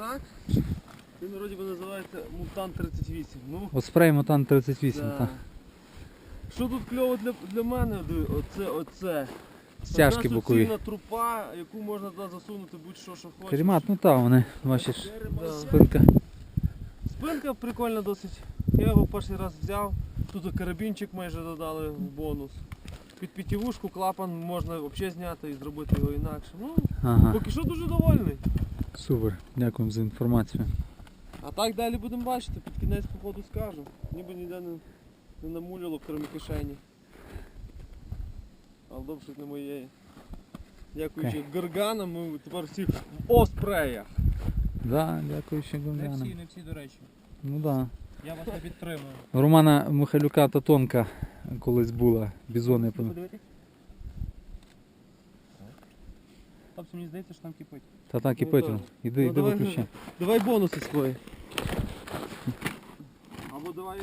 козак. Він вроді би називається Мутант 38. Ну, От спрей Мутант 38, да. та. Що тут кльово для, для мене? Оце, оце. Стяжки бокові. суцільна трупа, яку можна туди засунути будь-що, що хочеш. Карімат, ну та вони, бачиш, Да. спинка. Спинка прикольна досить. Я його перший раз взяв. Тут карабінчик майже додали в бонус. Під п'ятівушку клапан можна взагалі зняти і зробити його інакше. Ну, Ага, поки що дуже довольний. Супер, дякуємо за інформацію. А так далі будемо бачити, під кінець походу скажу. Ніби ніде не, не намуляло, крім кишені. Але добре, що не моєї. Дякуючи горганам, ми тепер всі в оспреях. Да, дякую ще Не всі, не всі, до речі. Ну да. Я вас не підтримую. У Романа Михайлюка Татонка колись була, бізони. пам'ятаю. Подивитись? Хлопці, мені здається, що там кипить. Та там кипить. Ну, Петро, так. іди, Ну, іди давай, виключай. Давай бонуси свої. Або давай